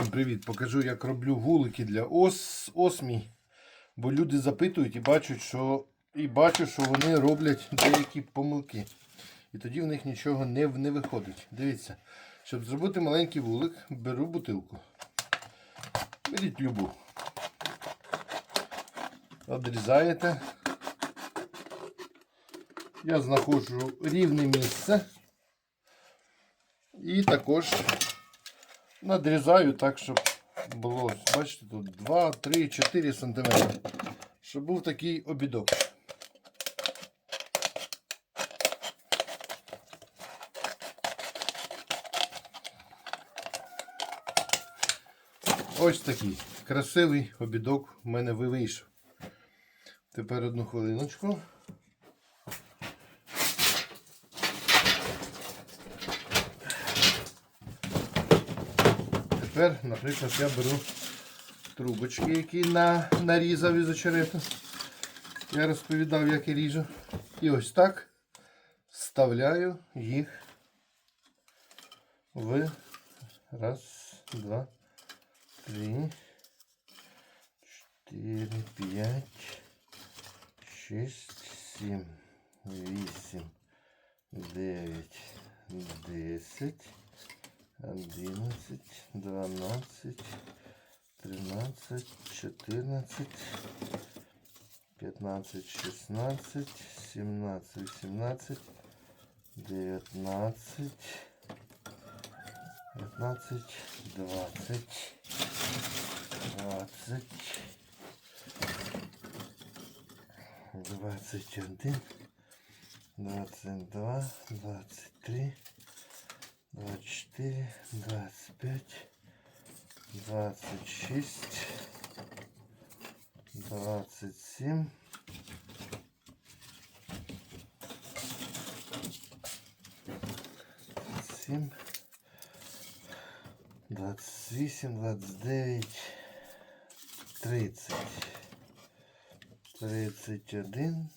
Всім Привіт! Покажу, як роблю вулики для ос, осмій. Бо люди запитують і бачать, що, і бачу, що вони роблять деякі помилки. І тоді в них нічого не, не виходить. Дивіться, щоб зробити маленький вулик, беру бутилку. Беріть любу. Одрізаєте. Я знаходжу рівне місце. І також надрізаю так, щоб було, бачите, тут 2, 3, 4 см. Щоб був такий обідок. Ось такий красивий обідок в мене ви- вийшов. Тепер одну хвилиночку. Тепер, наприклад, я беру трубочки, які на, нарізав із очерету. Я розповідав, як я ріжу. І ось так вставляю їх в раз, два, три, чотири, п'ять, шість, сім, вісім, дев'ять, десять. 11, 12, 13, 14, 15, 16, 17, 18, 19, 15, 20, 20, 21, 22, 23, 24, 25, 26, 27, 27, 28, 29, 30, 31,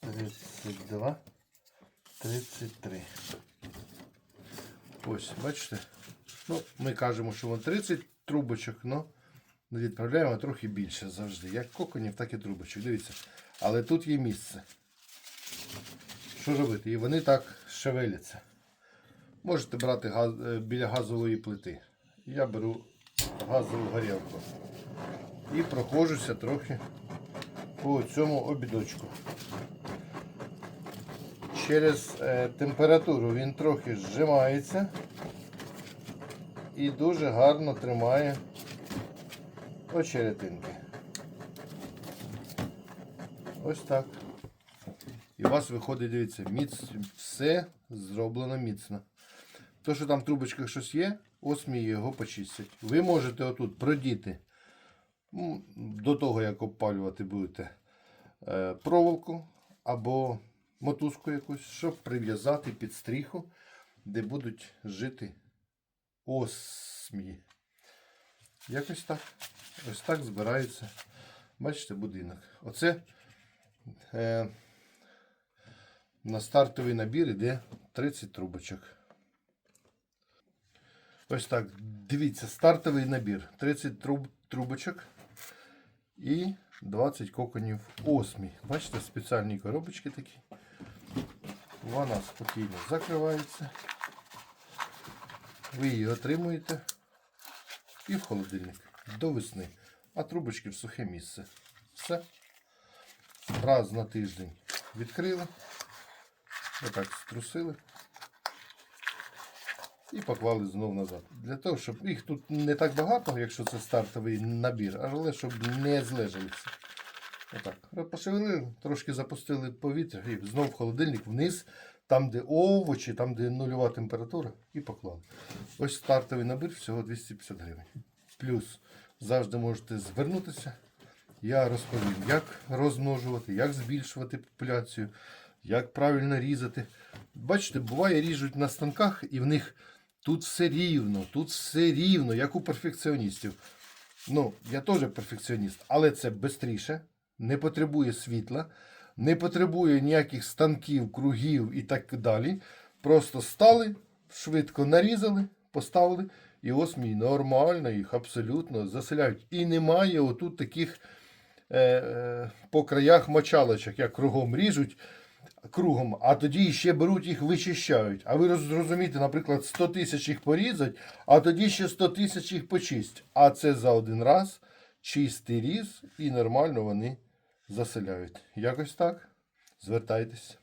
32, 33. Ось, бачите? Ну, ми кажемо, що вон 30 трубочок, але відправляємо трохи більше завжди. Як коконів, так і трубочок. Дивіться. Але тут є місце. Що робити? І вони так шевеляться. Можете брати газ, е, біля газової плити. Я беру газову горілку. І проходжуся трохи по цьому обідочку. Через е, температуру він трохи зжимається і дуже гарно тримає очеретинки. Ось так. І у вас виходить, дивіться, міц, все зроблено міцно. То, що там в трубочках щось є, осмії його почистять. Ви можете отут продіти до того, як обпалювати будете е, проволоку або мотузку якусь, щоб прив'язати під стріху, де будуть жити осмії. Якось так. Ось так збирається. Бачите, будинок. Оце е, на стартовий набір йде 30 трубочок. Ось так. Дивіться, стартовий набір. 30 труб, трубочок і 20 коконів осмій. Бачите, спеціальні коробочки такі. Вона спокійно закривається. Ви її отримуєте і в холодильник до весни. А трубочки в сухе місце. Все. Раз на тиждень відкрили. Отак струсили. І поклали знову назад. Для того, щоб їх тут не так багато, якщо це стартовий набір, але щоб не злежалися. Отак. Пошевелили, трошки запустили повітря і знову в холодильник вниз, там, де овочі, там, де нульова температура, і поклали. Ось стартовий набір всього 250 гривень. Плюс завжди можете звернутися. Я розповім, як розмножувати, як збільшувати популяцію, як правильно різати. Бачите, буває, ріжуть на станках, і в них тут все рівно, тут все рівно, як у перфекціоністів. Ну, я теж перфекціоніст, але це швидше, не потребує світла, не потребує ніяких станків, кругів і так далі. Просто стали, швидко нарізали, поставили І осмій нормально їх абсолютно заселяють. І немає отут таких е, е, по краях мочалочок, як кругом ріжуть кругом, а тоді ще беруть їх, вичищають. А ви роз- зрозумієте, наприклад, 100 тисяч їх порізать, а тоді ще 100 тисяч їх почисть. А це за один раз чистий різ і нормально вони заселяють. Якось так. Звертайтесь.